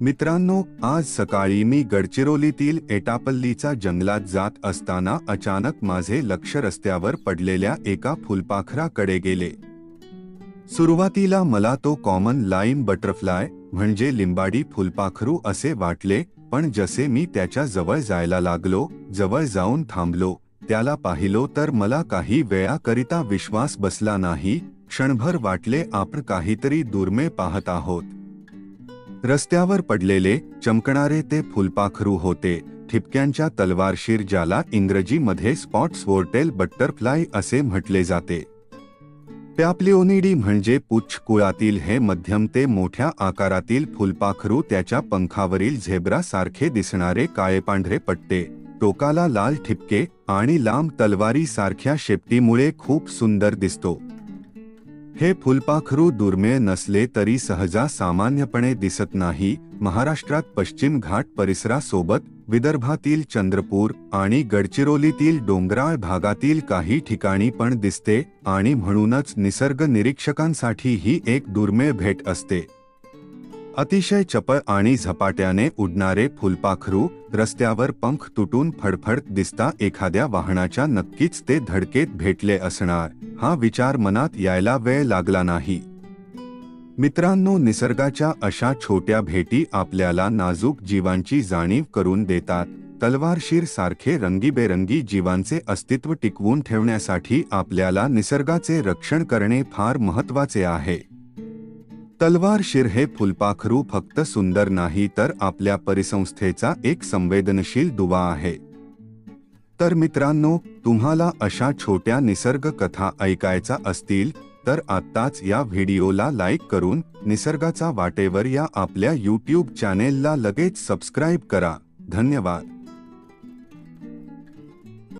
मित्रांनो आज सकाळी मी गडचिरोलीतील एटापल्लीचा जंगलात जात असताना अचानक माझे लक्ष रस्त्यावर पडलेल्या एका फुलपाखराकडे गेले. सुरुवातीला मला तो कॉमन लाईम बटरफ्लाय म्हणजे लिंबाडी फुलपाखरू असे वाटले पण जसे मी त्याच्याजवळ जायला लागलो जवळ जाऊन थांबलो त्याला पाहिलो तर मला काही वेळाकरिता विश्वास बसला नाही क्षणभर वाटले आपण काहीतरी दुर्मे पाहत आहोत. रस्त्यावर पडलेले चमकणारे ते फुलपाखरू होते. ठिपक्यांच्या तलवारशीर ज्याला इंग्रजीमध्ये स्पॉट स्वोर्टेल बटरफ्लाय असे म्हटले जाते. पॅप्लिओनिडी म्हणजे पुच्छ कुळातील हे मध्यम ते मोठ्या आकारातील फुलपाखरू त्याच्या पंखावरील झेब्रासारखे दिसणारे काळेपांढरे पट्टे टोकाला लाल ठिपके आणि लांब तलवारीसारख्या शेपटीमुळे खूप सुंदर दिसतो. हे फुलपाखरू दुर्मिळ नसले तरी सहजा सामान्यपणे दिसत नाही. महाराष्ट्रात पश्चिम घाट परिसरासोबत विदर्भातील चंद्रपूर आणि गडचिरोलीतील डोंगराळ भागातील काही ठिकाणी पण दिसते आणि म्हणूनच निसर्ग निरीक्षकांसाठी ही एक दुर्मिळ भेट असते. अतिशय चपळ आणि झपाट्याने उडणारे फुलपाखरू रस्त्यावर पंख तुटून फडफडत दिसता एखाद्या वाहनाच्या नक्कीच ते धडकेत भेटले असणार. हा विचार मनात यायला वेळ लागला नाही. मित्रांनो निसर्गाच्या अशा छोट्या भेटी आपल्याला नाजूक जीवांची जाणीव करून देतात. तलवारशीर सारखे रंगीबेरंगी जीवांचे अस्तित्व टिकवून ठेवण्यासाठी आपल्याला निसर्गाचे रक्षण करणे फार महत्त्वाचे आहे. तलवारशीर हे फुलपाखरू फक्त सुंदर नाही तर आपल्या परिसंस्थेचा एक संवेदनशील दुवा आहे. तर मित्रांनो तुम्हाला अशा छोट्या निसर्ग कथा ऐकायचा असतील तर आत्ताच या व्हिडिओला लाईक करून निसर्गाचा वाटेवर या आपल्या यूट्यूब चॅनेलला लगेच सबस्क्राईब करा. धन्यवाद.